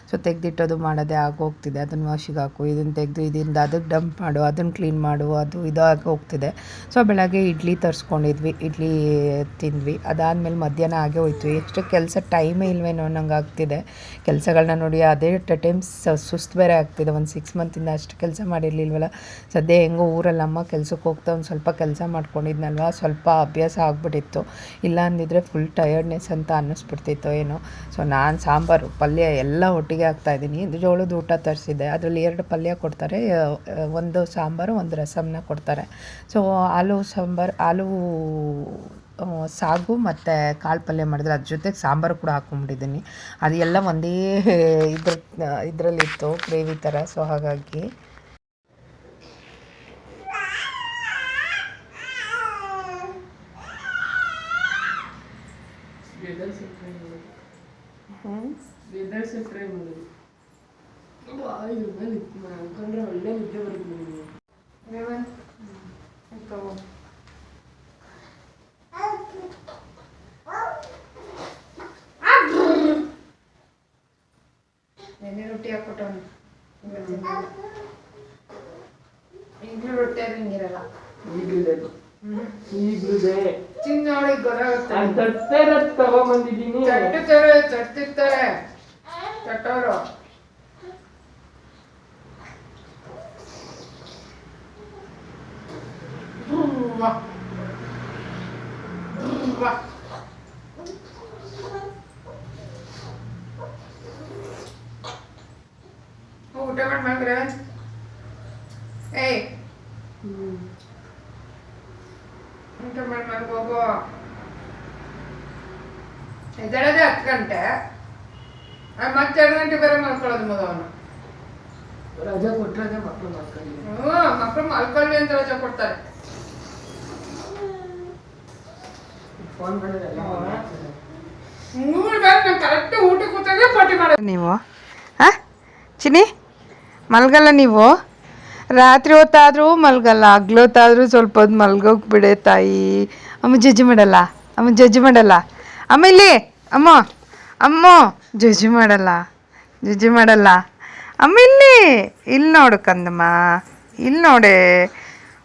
ಸೊ ತೆಗೆದಿಟ್ಟೋದು ಮಾಡೋದೇ ಆಗೋಗ್ತಿದೆ. ಅದನ್ನು ವಾಶಿಗೆ ಹಾಕು, ಇದನ್ನು ತೆಗೆದು, ಇದರಿಂದ ಅದಕ್ಕೆ ಡಂಪ್ ಮಾಡು, ಅದನ್ನು ಕ್ಲೀನ್ ಮಾಡು, ಅದು ಇದು ಆಗಿ ಹೋಗ್ತಿದೆ ಸೊ ಬೆಳಗ್ಗೆ ಇಡ್ಲಿ ತರಿಸ್ಕೊಂಡಿದ್ವಿ. ಇಡ್ಲಿ ತಿಂದ್ವಿ. ಅದಾದಮೇಲೆ ಮಧ್ಯಾಹ್ನ ಆಗೇ ಹೋಯ್ತು. ಎಷ್ಟು ಕೆಲಸ ಟೈಮೇ ಇಲ್ವೇನೋ ನಂಗೆ ಆಗ್ತಿದೆ. ಕೆಲಸಗಳನ್ನ ನೋಡಿ ಅದೇ ಟೈಮ್ಸ್ ಸುಸ್ತು ಬೇರೆ ಆಗ್ತಿದೆ. ಒಂದು ಸಿಕ್ಸ್ ಮಂತಿಂದ ಅಷ್ಟು ಕೆಲಸ ಮಾಡಿರಲಿಲ್ವಲ್ಲ. ಸದ್ಯ ಹೆಂಗೋ ಊರಲ್ಲಮ್ಮ ಕೆಲ್ಸಕ್ಕೆ ಹೋಗ್ತಾ ಒಂದು ಸ್ವಲ್ಪ ಕೆಲಸ ಮಾಡ್ಕೊಂಡಿದ್ನಲ್ವ? ಸ್ವಲ್ಪ ಅಭ್ಯಾಸ ಆಗ್ಬಿಟ್ಟಿತ್ತು. ಇಲ್ಲ ಅಂದಿದ್ರೆ ಫುಲ್ ಟಯರ್ಡ್ನೆಸ್ ಅಂತ ಅನ್ನಿಸ್ಬಿಡ್ತಿತ್ತು ಏನೋ. ಸೊ ನಾನು ಸಾಂಬಾರು, ಪಲ್ಯ ಎಲ್ಲ ಒಟ್ಟಿಗೆ ಹಾಕ್ತಾಯಿದ್ದೀನಿ ಜೋಳದ ಊಟ ತರಿಸಿದ್ದೆ. ಅದರಲ್ಲಿ ಎರಡು ಪಲ್ಯ ಕೊಡ್ತಾರೆ, ಒಂದು ಸಾಂಬಾರು, ಒಂದು ರಸಮ್ನ ಕೊಡ್ತಾರೆ. ಸೊ ಆಲೂ ಸಾಂಬಾರು, ಆಲೂ ಸಾಗು ಮತ್ತು ಕಾಳು ಪಲ್ಯ ಮಾಡಿದ್ರೆ ಅದ್ರ ಜೊತೆಗೆ ಸಾಂಬಾರು ಕೂಡ ಹಾಕ್ಕೊಂಬಿಟ್ಟಿದ್ದೀನಿ ಅದೆಲ್ಲ ಒಂದೇ ಇದ್ರ, ಇದರಲ್ಲಿತ್ತು, ಗ್ರೇವಿ ಥರ. ಸೊ ಹಾಗಾಗಿ ವೆದರ್ಸ್ ಟ್ರೈ ಮಾಡೋದು ವೆದರ್ಸ್ ಟ್ರೈ ಮಾಡೋದು ಇದು ಮೇಲೆ ಅನ್ಕೊಂಡ್ರೆ ಒಳ್ಳೆ ನಿದ್ದೆ ಬರುತ್ತೆ ನನಗೆ ನೆನೆ ರೊಟ್ಟಿ ಹಾಕ್ಬಿಟ್ಟವನು ಈಗಲೂ ರೊಟ್ಟಿ ಆದ್ರೆ ಹಿಂಗಿರಲ್ಲ ಈಗಲೂ ಈಗಲೂ ತಿಂದ್ ನೋಡಿ ಗೊತ್ತಾಗುತ್ತೆ ನಾನು ತಟ್ಟೆ ಇರೋದ್ ತಗೊಂಬಂದಿದ್ದೀನಿ ತಟ್ಟುತ್ತಾರೆ ತಟ್ಟಿರ್ತಾರೆ ತಟ್ಟೋರು ವಾ. ವಾ. ಹೋಗ್ ಊಟ ಮಾಡಿ ಮಾಡ್ರೆ ನೀವು ಹಾಂ ಚಿನಿ ಮಲ್ಗಲ್ಲ ನೀವು ರಾತ್ರಿ ಹೊತ್ತಾದರೂ ಮಲ್ಗಲ್ಲ ಹಗ್ಲೊತ್ತಾದರೂ ಸ್ವಲ್ಪ ಹೊತ್ತು ಮಲ್ಗೋಗಿ ಬಿಡೆ ತಾಯಿ ಅಮ್ಮ ಜಜ್ಜಿ ಮಾಡಲ್ಲ ಅಮ್ಮ ಜಜ್ಜಿ ಮಾಡಲ್ಲ ಅಮ್ಮ ಇಲ್ಲಿ ಅಮ್ಮ ಅಮ್ಮ ಜಜ್ಜಿ ಮಾಡಲ್ಲ ಜಜ್ಜಿ ಮಾಡಲ್ಲ ಅಮ್ಮ ಇಲ್ಲಿ ಇಲ್ಲಿ ನೋಡು ಕಂದಮ್ಮ ಇಲ್ಲಿ ನೋಡೆ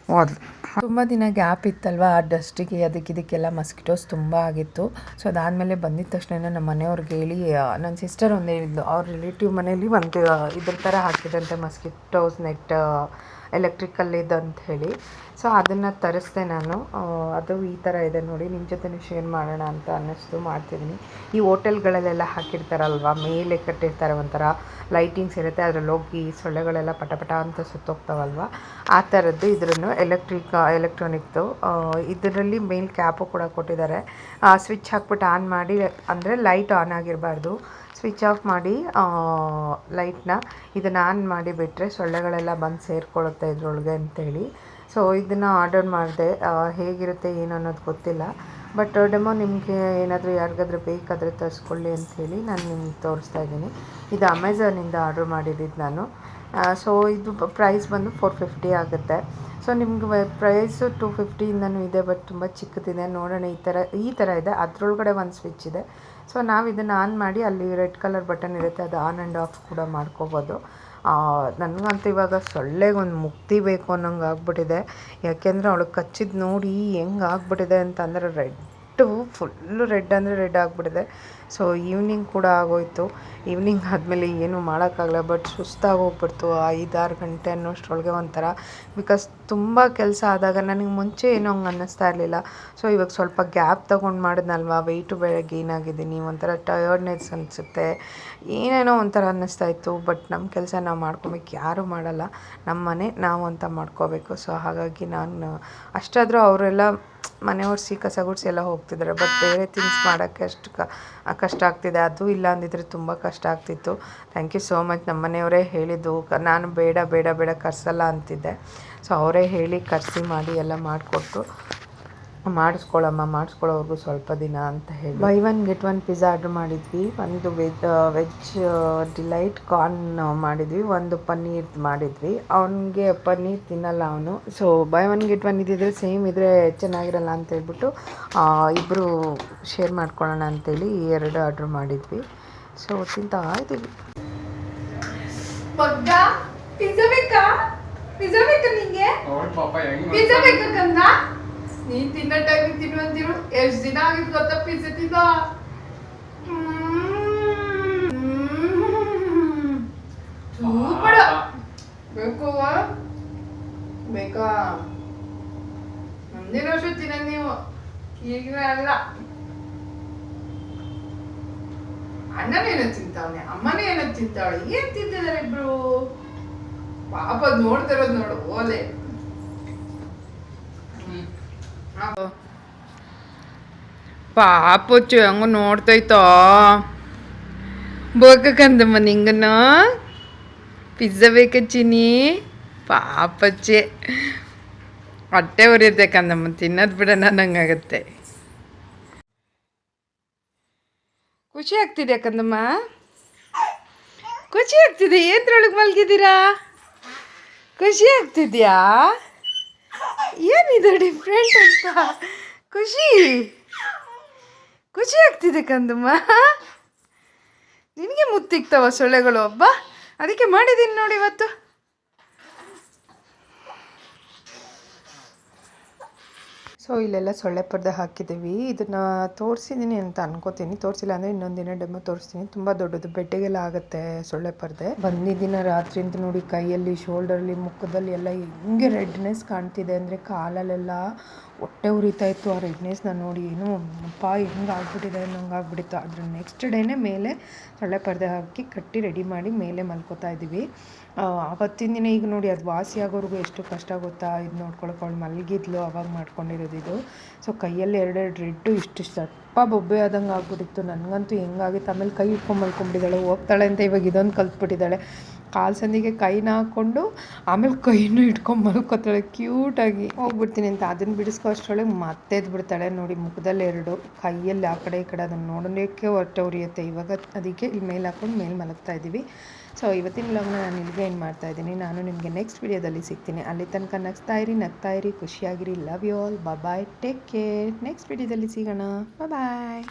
ಹೋದ್ಲು ತುಂಬ ದಿನ ಗ್ಯಾಪ್ ಇತ್ತಲ್ವಾ ಆ ಡಸ್ಟಿಗೆ, ಅದಕ್ಕೆ ಇದಕ್ಕೆಲ್ಲ ಮಸ್ಕಿಟೋಸ್ ತುಂಬ ಆಗಿತ್ತು. ಸೊ ಅದಾದಮೇಲೆ ಬಂದಿದ ತಕ್ಷಣ ನಮ್ಮ ಮನೆಯವ್ರಿಗೆ ಹೇಳಿ ನನ್ನ ಸಿಸ್ಟರ್ ಒಂದು ಹೇಳಿದ್ಲು, ಅವ್ರ ರಿಲೇಟಿವ್ ಮನೇಲಿ ಒಂದು ಇದ್ರ ಥರ ಹಾಕಿದಂತೆ ಮಸ್ಕಿಟೋಸ್, ನೆಟ್ ಎಲೆಕ್ಟ್ರಿಕಲ್ ಇದಂತ ಹೇಳಿ. ಸೊ ಅದನ್ನು ತರಿಸ್ದೆ ನಾನು. ಅದು ಈ ಥರ ಇದೆ ನೋಡಿ ನಿಮ್ಮ ಜೊತೆ ಶೇರ್ ಮಾಡೋಣ ಅಂತ ಅನ್ನಿಸ್ತು ಮಾಡ್ತಿದ್ದೀನಿ ಈ ಹೋಟೆಲ್ಗಳಲ್ಲೆಲ್ಲ ಹಾಕಿರ್ತಾರಲ್ವ, ಮೇಲೆ ಕಟ್ಟಿರ್ತಾರೆ ಒಂಥರ ಲೈಟಿಂಗ್ಸ್ ಇರುತ್ತೆ, ಅದ್ರಲ್ಲಿ ಹೋಗಿ ಸೊಳ್ಳೆಗಳೆಲ್ಲ ಪಟ ಪಟ ಅಂತ ಸುತ್ತೋಗ್ತಾವಲ್ವ? ಆ ಥರದ್ದು ಇದ್ರೂ ಎಲೆಕ್ಟ್ರಿಕ್ ಎಲೆಕ್ಟ್ರಾನಿಕ್ದು ಇದರಲ್ಲಿ ಮೇಲ್ ಕ್ಯಾಪು ಕೂಡ ಕೊಟ್ಟಿದ್ದಾರೆ. ಸ್ವಿಚ್ ಹಾಕ್ಬಿಟ್ಟು ಆನ್ ಮಾಡಿ, ಅಂದರೆ ಲೈಟ್ ಆನ್ ಆಗಿರಬಾರ್ದು. ಸ್ವಿಚ್ ಆಫ್ ಮಾಡಿ ಲೈಟ್ನ ಇದನ್ನು ಆನ್ ಮಾಡಿ ಬಿಟ್ಟರೆ ಸೊಳ್ಳೆಗಳೆಲ್ಲ ಬಂದು ಸೇರಿಕೊಳ್ಳುತ್ತೆ ಇದ್ರೊಳಗೆ ಅಂತೇಳಿ. ಸೊ, ಇದನ್ನು ಆರ್ಡರ್ ಮಾಡಿದೆ. ಹೇಗಿರುತ್ತೆ, ಏನು ಅನ್ನೋದು ಗೊತ್ತಿಲ್ಲ. ಬಟ್ ಡೆಮೋ ನಿಮಗೆ ಏನಾದರೂ ಯಾರಿಗಾದ್ರೂ ಬೇಕಾದರೆ ತರಿಸ್ಕೊಳ್ಳಿ ಅಂಥೇಳಿ ನಾನು ನಿಮ್ಗೆ ತೋರಿಸ್ತಾ ಇದ್ದೀನಿ. ಇದು ಅಮೆಝಾನಿಂದ ಆರ್ಡರ್ ಮಾಡಿದ್ದು ನಾನು. ಸೊ, ಇದು ಪ್ರೈಸ್ ಬಂದು ಫೋರ್ ಫಿಫ್ಟಿ ಆಗುತ್ತೆ. ಸೊ, ನಿಮ್ಗೆ ಪ್ರೈಸು ಟು ಫಿಫ್ಟಿಯಿಂದನೂ ಇದೆ, ಬಟ್ ತುಂಬ ಚಿಕ್ಕದಿದೆ. ನೋಡೋಣ, ಈ ಥರ ಈ ಥರ ಇದೆ. ಅದರೊಳಗಡೆ ಒಂದು ಸ್ವಿಚ್ ಇದೆ. ಸೊ ನಾವು ಇದನ್ನು ಆನ್ ಮಾಡಿ ಅಲ್ಲಿ ರೆಡ್ ಕಲರ್ ಬಟನ್ ಇರುತ್ತೆ, ಅದು ಆನ್ ಆ್ಯಂಡ್ ಆಫ್ ಕೂಡ ಮಾಡ್ಕೋಬೋದು. ನನಗಂತೂ ಇವಾಗ ಸೊಳ್ಳೆಗೊಂದು ಮುಕ್ತಿ ಬೇಕು ಅನ್ನೋಂಗೆ ಆಗ್ಬಿಟ್ಟಿದೆ. ಯಾಕೆಂದರೆ ಅವಳು ಕಚ್ಚಿದ್ದು ನೋಡಿ ಹೆಂಗೆ ಆಗ್ಬಿಟ್ಟಿದೆ ಅಂತಂದರೆ ರೆಡ್ಡು ಫುಲ್ಲು ರೆಡ್ ಅಂದರೆ ರೆಡ್ ಆಗಿಬಿಟ್ಟಿದೆ. ಸೊ, ಈವ್ನಿಂಗ್ ಕೂಡ ಆಗೋಯ್ತು. ಈವ್ನಿಂಗ್ ಆದಮೇಲೆ ಏನೂ ಮಾಡೋಕ್ಕಾಗಲ್ಲ, ಬಟ್ ಸುಸ್ತಾಗಿ ಹೋಗ್ಬಿಡ್ತು ಐದಾರು ಗಂಟೆ ಅನ್ನೋಷ್ಟರೊಳಗೆ ಒಂಥರ. ಬಿಕಾಸ್ ತುಂಬ ಕೆಲಸ ಆದಾಗ ನನಗೆ ಮುಂಚೆ ಏನೋ ಹಂಗೆ ಅನ್ನಿಸ್ತಾ ಇರಲಿಲ್ಲ. ಸೊ ಇವಾಗ ಸ್ವಲ್ಪ ಗ್ಯಾಪ್ ತೊಗೊಂಡು ಮಾಡಿದ್ನಲ್ವ ವೆಯ್ಟು ಬೆಳಗ್ಗೆ ಏನಾಗಿದ್ದೀನಿ ಒಂಥರ ಟಯರ್ಡ್ನೆಸ್ ಅನಿಸುತ್ತೆ. ಏನೇನೋ ಒಂಥರ ಅನ್ನಿಸ್ತಾ ಇತ್ತು, ಬಟ್ ನಮ್ಮ ಕೆಲಸ ನಾವು ಮಾಡ್ಕೊಬೇಕು, ಯಾರೂ ಮಾಡಲ್ಲ. ನಮ್ಮ ಮನೆ ನಾವು ಅಂತ ಮಾಡ್ಕೋಬೇಕು. ಸೊ ಹಾಗಾಗಿ ನಾನು ಅಷ್ಟಾದರೂ ಅವರೆಲ್ಲ ಮನೆ ಒರೆಸಿ ಕಸ ಗುಡಿಸಿ ಎಲ್ಲ ಹೋಗ್ತಿದ್ದಾರೆ ಬಟ್ ಬೇರೆ ಥಿಂಗ್ಸ್ ಮಾಡೋಕ್ಕೆ ಅಷ್ಟು ಕಷ್ಟ ಆಗ್ತಿದೆ. ಅದು ಇಲ್ಲ ಅಂದಿದ್ರೆ ತುಂಬ ಕಷ್ಟ ಆಗ್ತಿತ್ತು. ಥ್ಯಾಂಕ್ ಯು ಸೋ ಮಚ್ ನಮ್ಮ ಮನೆಯವರೇ ಹೇಳಿದ್ದು ನಾನು ಬೇಡ ಬೇಡ ಬೇಡ ಕರ್ಸಲ್ಲ ಅಂತಿದ್ದೆ. ಸೊ ಅವರೇ ಹೇಳಿ ಕರ್ಸಿ ಮಾಡಿ ಎಲ್ಲ ಮಾಡಿಕೊಟ್ಟು ಮಾಡಿಸ್ಕೊಳಮ್ಮ ಮಾಡಿಸ್ಕೊಳ್ಳೋವರೆಗೂ ಸ್ವಲ್ಪ ದಿನ ಅಂತ ಹೇಳಿ. Buy one get one pizza order ಮಾಡಿದ್ವಿ. ಒಂದು ವೆಜ್ ವೆಜ್ ಡಿಲೈಟ್ ಕಾರ್ನ್ ಮಾಡಿದ್ವಿ. ಒಂದು ಪನ್ನೀರ್ ಮಾಡಿದ್ವಿ. ಅವನಿಗೆ ಪನ್ನೀರ್ ತಿನ್ನಲ್ಲ ಅವನು. So buy one get one ಇದ್ದಿದ್ರೆ ಸೇಮ್ ಇದ್ರೆ ಚೆನ್ನಾಗಿರಲ್ಲ ಅಂತ ಹೇಳ್ಬಿಟ್ಟು ಇಬ್ಬರು ಶೇರ್ ಮಾಡ್ಕೊಳ್ಳೋಣ ಅಂತೇಳಿ ಈ ಎರಡು ಆರ್ಡ್ರ್ ಮಾಡಿದ್ವಿ. ಸೊ ತಿಂತಾ ಇದ್ದೀವಿ ಪಿಜ್ಜಾ ಬೇಕಾ? ಪಿಜ್ಜಾ ಬೇಕಾ ನಿಂಗೆ? ಪಿಜ್ಜಾ ಬೇಕಾ ಕಂದ ನೀನ್ ತಿನ್ನೋ ಟೈಮಿಗೆ ತಿನ್ನುವಂತಿರು ಎಷ್ಟು ದಿನ ಆಗಿದ್ ಗೊತ್ತಾ? ಪಿಜ್ಜಾ ತಿಂದ? ಸೂಪರ್. ಬೇಕು ಬೇಕಾ? ಮುಂದಿನ ವರ್ಷ ತಿನ್ನ ನೀವು. ಈಗ ಅಲ್ಲ. ಅಣ್ಣನೇನೋ ತಿಂತಾವನೆ, ಅಮ್ಮನೇ ಏನೋ ತಿಂತಾವಳೆ. ಏನ್ ತಿಂತಿದಾರೆ ಇಬ್ರು? ಪಾಪ ನೋಡ್ತಿರೋದ್ ನೋಡು, ಓಲೆ. ಪಾಪಚ್ಚು ಹೆಂಗ ನೋಡ್ತೈತೋ. ಬೋಕಂದಮ್ಮ ನಿಂಗನು ಪಿಜ್ಜಾ ಬೇಕಿನಿ ಪಾಪಚ್ಚೆ ಹೊಟ್ಟೆ ಉರಿಯುತ್ತೆ ಕಂದಮ್ಮ, ತಿನ್ನೋದು ಬಿಡೋಣ ನಂಗಾಗತ್ತೆ ಖುಷಿ ಆಗ್ತಿದೆ ಕಂದಮ್ಮ? ಖುಷಿ ಆಗ್ತಿದೆ ಏನ್ರೊಳಗೆ ಮಲಗಿದ್ದೀರಾ? ಖುಷಿ ಆಗ್ತಿದ್ಯಾ? ಏನಿದು ಡಿಫ್ರೆಂಟ್ ಅಂತ? ಖುಷಿ. ಖುಷಿ ಆಗ್ತಿದೆ ಕಂದಮ್ಮ. ನಿನಗೆ ಮುತ್ತಿಕ್ತವ ಸೊಳ್ಳೆಗಳು ಒಬ್ಬ ಅದಕ್ಕೆ ಮಾಡಿದ್ದೀನಿ ನೋಡಿ ಇವತ್ತು. ಸೊ ಇಲ್ಲೆಲ್ಲ ಸೊಳ್ಳೆ ಪರ್ದೆ ಹಾಕಿದ್ದೀವಿ. ಇದನ್ನು ತೋರಿಸಿದ್ದೀನಿ ಅಂತ ಅನ್ಕೋತೀನಿ. ತೋರಿಸಿಲ್ಲ ಅಂದರೆ ಇನ್ನೊಂದು ದಿನ ಡೆಮೋ ತೋರಿಸ್ತೀನಿ. ತುಂಬ ದೊಡ್ಡದು. ಬೆಡ್ಡಿಗೆಲ್ಲ ಆಗುತ್ತೆ ಸೊಳ್ಳೆ ಪರ್ದೆ ಬಂದಿದ್ದಿನ ರಾತ್ರಿ ಅಂತ ನೋಡಿ ಕೈಯಲ್ಲಿ ಶೋಲ್ಡರಲ್ಲಿ ಮುಖದಲ್ಲಿ ಎಲ್ಲ ಹೆಂಗೆ ರೆಡ್ನೆಸ್ ಕಾಣ್ತಿದೆ ಅಂದರೆ ಕಾಲಲ್ಲೆಲ್ಲ ಹೊಟ್ಟೆ ಉರಿತಾ ಇತ್ತು, ಆ ರೆಡ್ನೆಸ್ನ ನೋಡಿ ಏನು ಅಪ್ಪ ಹೆಂಗೆ ಆಗ್ಬಿಟ್ಟಿದೆ ಅನ್ನೋಂಗೆ ಆಗ್ಬಿಟ್ಟಿತ್ತು ಅದ್ರ ನೆಕ್ಸ್ಟ್ ಡೇನೇ ಮೇಲೆ ಸೊಳ್ಳೆ ಪರದೆ ಹಾಕಿ ಕಟ್ಟಿ ರೆಡಿ ಮಾಡಿ ಮೇಲೆ ಮಲ್ಕೋತಾ ಇದ್ದೀವಿ ಅವತ್ತಿನ ದಿನ ಈಗ ನೋಡಿ ಅದು ವಾಸಿ ಆಗೋರ್ಗು ಎಷ್ಟು ಕಷ್ಟ ಗೊತ್ತಾ? ಇದು ನೋಡ್ಕೊಳಕ್ಕೆ ಅವಳು ಮಲಗಿದ್ಲು, ಅವಾಗ ಮಾಡ್ಕೊಂಡಿರೋದು ಇದು. ಸೊ ಕೈಯಲ್ಲಿ ಎರಡೆರಡು ರೆಡ್ಡು ಇಷ್ಟು ಸ್ವಲ್ಪ ಬೊಬ್ಬೆ ಆದಂಗೆ ಆಗ್ಬಿಟ್ಟಿತ್ತು. ನನಗಂತೂ ಹೆಂಗಾಗಿತ್ತು ಆಮೇಲೆ ಕೈ ಇಟ್ಕೊಂಡು ಮಲ್ಕೊಂಡ್ಬಿಟ್ಟಿದ್ದಾಳೆ ಹೋಗ್ತಾಳೆ ಅಂತ ಇವಾಗ ಇದೊಂದು ಕಲ್ತ್ಬಿಟ್ಟಿದ್ದಾಳೆ ಕಾಲು ಸಂದಿಗೆ ಕೈನ ಹಾಕ್ಕೊಂಡು ಆಮೇಲೆ ಕೈನೂ ಇಟ್ಕೊಂಡು ಮಲ್ಕೋತಾಳೆ ಕ್ಯೂಟಾಗಿ. ಹೋಗ್ಬಿಡ್ತೀನಿ ಅಂತ ಅದನ್ನು ಬಿಡಿಸ್ಕೋ ಅಷ್ಟರೊಳಗೆ ಮತ್ತೆ ಬಿಡ್ತಾಳೆ ನೋಡಿ ಮುಖದಲ್ಲಿ ಎರಡು ಕೈಯಲ್ಲಿ ಆ ಕಡೆ ಈ ಕಡೆ ಅದನ್ನು ನೋಡೋದಕ್ಕೆ ಹೊಟ್ಟೆ ಉರಿಯುತ್ತೆ. ಇವಾಗ ಅದಕ್ಕೆ ಇಲ್ಲಿ ಮೇಲೆ ಹಾಕ್ಕೊಂಡು ಮೇಲೆ ಮಲಗ್ತಾ ಇದ್ದೀವಿ ಸೊ ಇವತ್ತಿನ ವ್ಲಾಗ್ನ ನಾನು ಇಲ್ಲಿಗೆ ಏನು ಮಾಡ್ತಾ ಇದ್ದೀನಿ. ನಾನು ನಿಮಗೆ ನೆಕ್ಸ್ಟ್ ವಿಡಿಯೋದಲ್ಲಿ ಸಿಗ್ತೀನಿ. ಅಲ್ಲಿ ತನಕ ನಗ್ತಾ ಇರಿ ನಗ್ತಾ ಇರಿ, ಖುಷಿಯಾಗಿರಿ. Love you all bye take care next ವಿಡಿಯೋದಲ್ಲಿ ಸಿಗೋಣ. ಬಾಯ್